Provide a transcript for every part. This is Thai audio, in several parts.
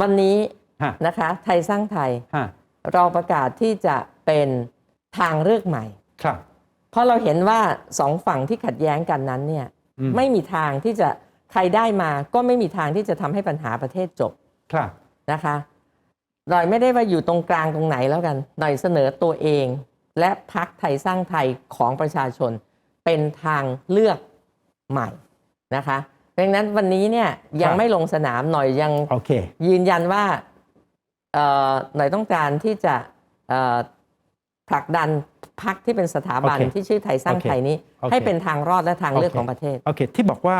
วันนี้ฮะนะคะ ไทยสร้างไทยฮะเราประกาศที่จะเป็นทางเลือกใหม่ ครับเพราะเราเห็นว่าสองฝั่งที่ขัดแย้งกันนั้นเนี่ยอืมไม่มีทางที่จะใครได้มาก็ไม่มีทางที่จะทำให้ปัญหาประเทศจบครับนะคะหน่อยไม่ได้ว่าอยู่ตรงกลางตรงไหนแล้วกันหน่อยเสนอตัวเอง และพักไทยสร้างไทยของประชาชนเป็นทางเลือกใหม่นะคะ ดังนั้นวันนี้เนี่ยยังไม่ลงสนามหน่อยยังโอเคยืนยันว่าเอ่อหน่อยต้องการที่จะเอ่อผลักดันพักที่เป็นสถาบันโอเคที่ชื่อไทยสร้างไทยนี้โอเคให้เป็นทางรอดและทางเลือกโอเคของประเทศโอเคที่บอกว่า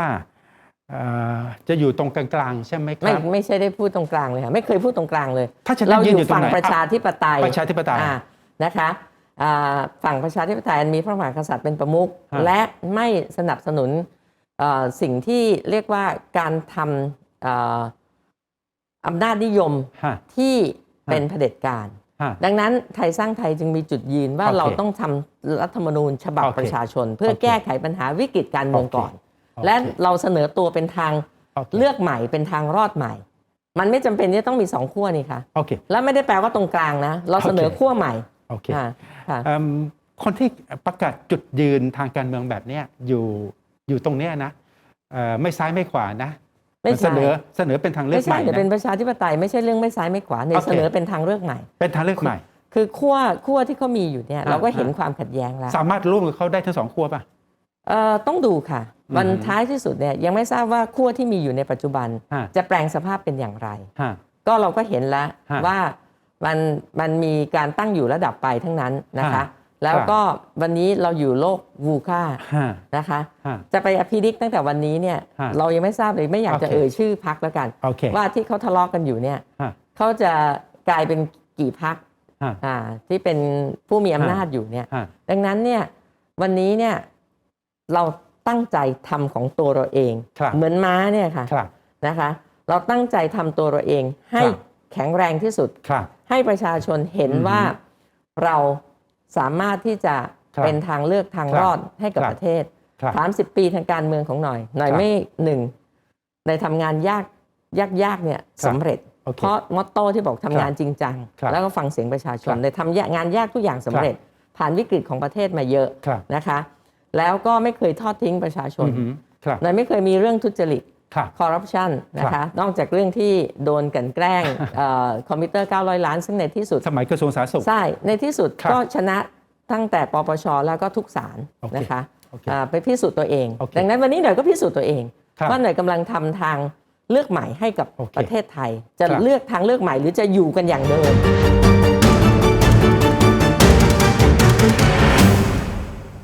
เอ่อจะอยู่ตรงกลางๆใช่ไหมคไม่รับไม่ใช่ได้พูดตรงกลางเลยค่ะไม่เคยพูดตรงกลางเลยถ้าฉันเรายือนยู่อยู่ตรงฝั่งไหนประชาธิปไตยประชาธิปไตยอ่านะคะอ่าฝั่งประชาธิปไตยอันมีพระมหากษัตริย์เป็นประมุขฮะและไม่สนับสนุนเอ่อ สิ่งที่เรียกว่าการทำเอ่ออำนาจนิยมฮะที่เป็นเผด็จการฮะดังนั้นไทยสร้างไทยจึงมีจุดยืนว่าโอเคเราต้องทำรัฐธรรมนูญฉบับโอเคประชาชน เพื่อโอเคแก้ไขปัญหาวิกฤตการเมืองโอเคก่อนโอเคและเราเสนอตัวเป็นทางโอคเลือกใหม่เป็นทางรอดใหม่ มันไม่จำเป็นที่จะต้องมีสองขั้วนี่ค่ะโอเคแล้วไม่ได้แปลว่าตรงกลางนะ เราเสนอโอเคขั้วใหม่โอเคค่ะค่ะเอิ่มคนที่ประกาศจุดยืนทางการเมืองแบบเนี้ยอยู่ อยู่ตรงเนี้ยนะเอ่อไม่ซ้ายไม่ขวานะไม่เสใช่นอเสนอเป็นทางเลือไม่กใหใช่ม่เดี๋ยวเป็นนะประชาธิปไตยไม่ใช่เรื่องไม่ซ้ายไม่ขวาเนี่ยโอเค เสนอเป็นทางเลือกใหม่ เป็นทางเลือกใหม่ คือขั้วขั้วที่เขามีอยู่เนี่ยอ่า เราก็เห็นอ่าความขัดแย้งแล้วสามารถร่วมกับเขาได้ทั้งสองขั้วป่ะ เอ่อต้องดูค่ะวันอืมท้ายที่สุดเนี่ยยังไม่ทราบว่าขั้วที่มีอยู่ในปัจจุบัน ฮะจะแปลงสภาพเป็นอย่างไร ฮะ ก็เราก็เห็นแล้วฮะว่ามันมันมีการตั้งอยู่ระดับไปทั้งนั้นนะคะ ฮะ แล้วก็วันนี้เราอยู่โลกวูค่าฮะนะคะฮะจะไปอภิดิกตั้งแต่วันนี้เนี่ยฮะเรายังไม่ทราบเลยไม่อยากจะโอเคเอ่ยชื่อพักแล้วกันโอเคว่าที่เขาทะเลาะกันอยู่เนี่ยฮะเขาจะกลายเป็นกี่พักฮะอ่าที่เป็นผู้มีอำนาจอยู่เนี่ยฮะดังนั้นเนี่ยวันนี้เนี่ยเราตั้งใจทำของตัวเราเองครับเหมือนม้าเนี่ยค่ะครับนะคะ เราตั้งใจทำตัวเราเองให้ครับแข็งแรงที่สุดครับให้ประชาชนเห็นอือฮึว่าเรา สามารถที่จะครับเป็นทางเลือกทางครับรอดให้กับครับประเทศครับ30 ปีทางการเมืองของหน่อย หน่อยครับไม่หนึ่งในทำงานยากยากยากเนี่ยครับสำเร็จโอเคเพราะมอตโต้ที่บอกทำงานจริงจังครับแล้วก็ฟังเสียงประชาชนครับเลยทำงานยากทุกอย่างสำเร็จ ผ่านวิกฤตของประเทศมาเยอะครับนะคะ แล้วก็ไม่เคยทอดทิ้งประชาชนอือหือครับหน่อยไม่เคยมีเรื่องทุจริต คอร์รัปชันนะคะนอกจากเรื่องที่โดนกันแกล้งคอมพิวเตอร์ 900 ล้าน ซึ่งในที่สุด สมัยกระทรวงสาธารณสุข ใช่ ในที่สุดก็ชนะตั้งแต่ปปชแล้วก็ทุกศาลนะคะไปพิสูจน์ตัวเอง ดังนั้นวันนี้หน่อยก็พิสูจน์ตัวเองว่าหน่อยกำลังทำทางเลือกใหม่ให้กับประเทศไทย จะเลือกทางเลือกใหม่หรือจะอยู่กันอย่างเดิม